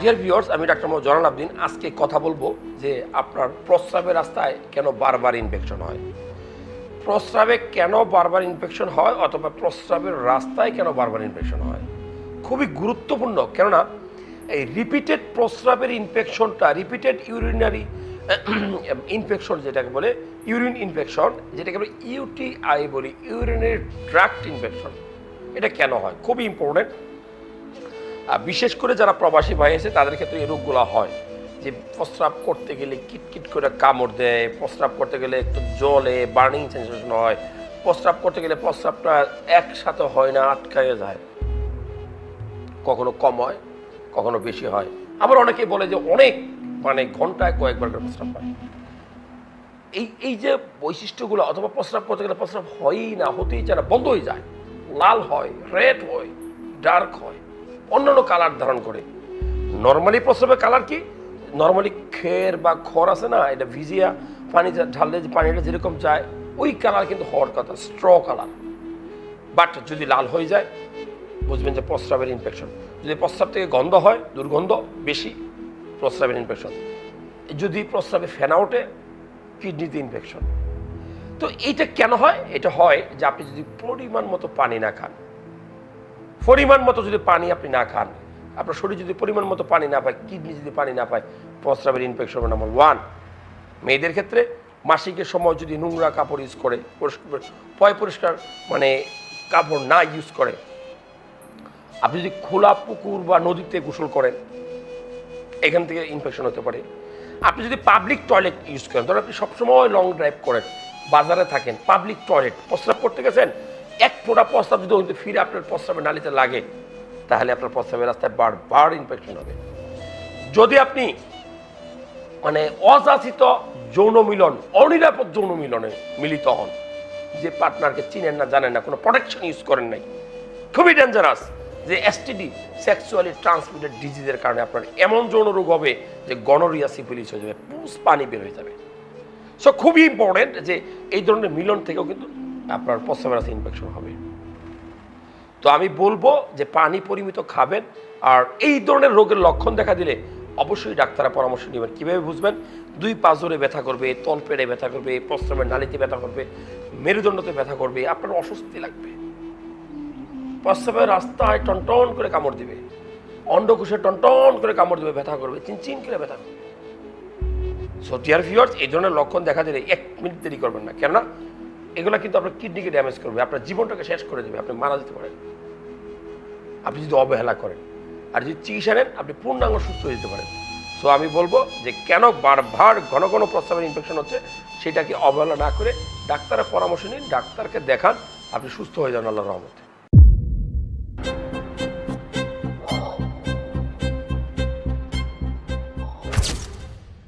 Deer viewers আমি doctor Mohammad Zainal Abedin. আজকে কথা বলব যে আপনার প্রস্রাবের রাস্তায় কেন বারবার ইনফেকশন হয়? প্রস্রাবে কেন বারবার ইনফেকশন হয় অথবা প্রস্রাবের রাস্তায় কেন বারবার ইনফেকশন হয়? খুবই গুরুত্বপূর্ণ। কেননা, এই রিপিটেড প্রস্রাবের ইনফেকশনটা রিপিটেড ইউরিনারি ইনফেকশন যেটাকে বলে ইউরিন ইনফেকশন যেটাকে বলে ইউটিআই বলি ইউরিনারি ট্র্যাক্ট ইনফেকশন এটা কেন হয়? খুবই ইম্পর্টেন্ট বিশেষ করে যারা প্রবাসী ভাই আছে, তাদের ক্ষেত্রে এই রোগগুলো হয়। যে প্রস্রাব করতে গেলে কিটকিট করে কামড় দেয়, প্রস্রাব করতে গেলে একটু জলে বার্নিং সেন্সেশন হয়, প্রস্রাব করতে গেলে প্রস্রাবটা একসাথে হয় না, আটকায় যায়। কখনো কম হয়, কখনো বেশি হয়। আবার অনেকে বলে যে অনেক মানে ঘন্টায় কয়েকবার করে প্রস্রাব হয়। এই এই যে বৈশিষ্ট্যগুলো, অথবা প্রস্রাব করতে গেলে প্রস্রাব হয়ই না, হতেই চায় না বন্ধ হয়ে যায়। লাল হয় রেড হয় ডার্ক হয়। অন্যান্য কালার ধারণ করে। নর্মালি প্রস্রাবের কালার কি? নর্মালি খের বা খড় আছে না, এটা ভিজিয়া পানি ঢাললে যে পানিটা যেরকম যায়, ওই কালার কিন্তু হওয়ার কথা স্ট্র কালার। বাট যদি লাল হয়ে যায়, বুঝবেন যে প্রস্রাবের ইনফেকশন যদি প্রস্রাব থেকে গন্ধ হয়, দুর্গন্ধ বেশি, প্রস্রাবের ইনফেকশন যদি প্রস্রাবে ফেনা ওঠে কিডনিতে ইনফেকশন তো এইটা কেন হয়? এটা হয় যে আপনি যদি পরিমাণ মতো পানি না খান পরিমাণ মতো যদি পানি আপনি না খান, আপনার শরীর যদি পরিমাণ মতো পানি না পায়, কিডনি যদি পানি না পায় প্রস্রাবের ইনফেকশন নাম্বার ওয়ান মেয়েদের ক্ষেত্রে মাসিকের সময় যদি নোংরা কাপড় ইউজ করে পয় পরিষ্কার মানে কাপড় না ইউজ করে, আপনি যদি খোলা পুকুর বা নদীতে গোসল করেন, এখান থেকে ইনফেকশন হতে পারে। আপনি যদি পাবলিক টয়লেট ইউজ করেন, ধরুন আপনি সবসময় লং ড্রাইভ করেন, বাজারে থাকেন পাবলিক টয়লেট প্রস্রাব করতে গেছেন এক ফোঁটা প্রস্তাব যদি ওইতে ফিরে আপনার প্রস্রাবের নালিতে লাগে, তাহলে আপনার প্রস্রাবের রাস্তায় বারবার ইনফেকশন হবে। যদি আপনি মানে অযাচিত যৌন মিলন, অনিরাপদ যৌন মিলনে মিলিত হন, যে পার্টনারকে চিনেন না, জানেন না, কোনো প্রোটেকশন ইউজ করেন নাই, খুবই ডেঞ্জারাস যে এসটিডি সেক্সুয়ালি ট্রান্সমিটেড ডিজিজের কারণে আপনার এমন যৌন রোগ হবে যে গনোরিয়া সিফিলিস হয়ে যাবে পুস পানি বের হয়ে যাবে। সো খুবই ইম্পর্টেন্ট যে এই ধরনের মিলন থেকেও কিন্তু আপনার প্রস্রাবের ইনফেকশন হবে। তো আমি বলব যে পানি পরিমিত খাবেন আর এই ধরনের রোগের লক্ষণ দেখা দিলে অবশ্যই ডাক্তারের পরামর্শ নেবেন। কীভাবে বুঝবেন? দুই পাঁচরে ব্যথা করবে তলপেড়ে ব্যথা করবে, প্রস্রাবের নালিতে ব্যথা করবে, মেরুদণ্ডতে ব্যথা করবে, আপনার অস্বস্তি লাগবে। প্রস্রাবের রাস্তায় টনটন করে কামড় দিবে, অন্ডকোষে টনটন করে কামড় দিবে, ব্যথা করবে, চিনচিন করে ব্যথা করবে। সো ডিয়ার ভিউয়ার্স এই ধরনের লক্ষণ দেখা দিলে এক মিনিট দেরি করবেন না। কেননা এগুলো কিন্তু আপনার কিডনিকে ড্যামেজ করবে, আপনার জীবনটাকে শেষ করে দেবে, আপনি মারা যেতে পারেন। আপনি যদি অবহেলা করেন, আর যদি চিকিৎসা নেন, আপনি পূর্ণাঙ্গ সুস্থ হয়ে যেতে পারেন। সো আমি বলব যে কেন বারবার ঘন ঘন প্রস্তাবের ইনফেকশন হচ্ছে, সেটাকে অবহেলা না করে ডাক্তারের পরামর্শ নিন, ডাক্তারকে দেখান, আপনি সুস্থ হয়ে যান আল্লাহ রহমতে।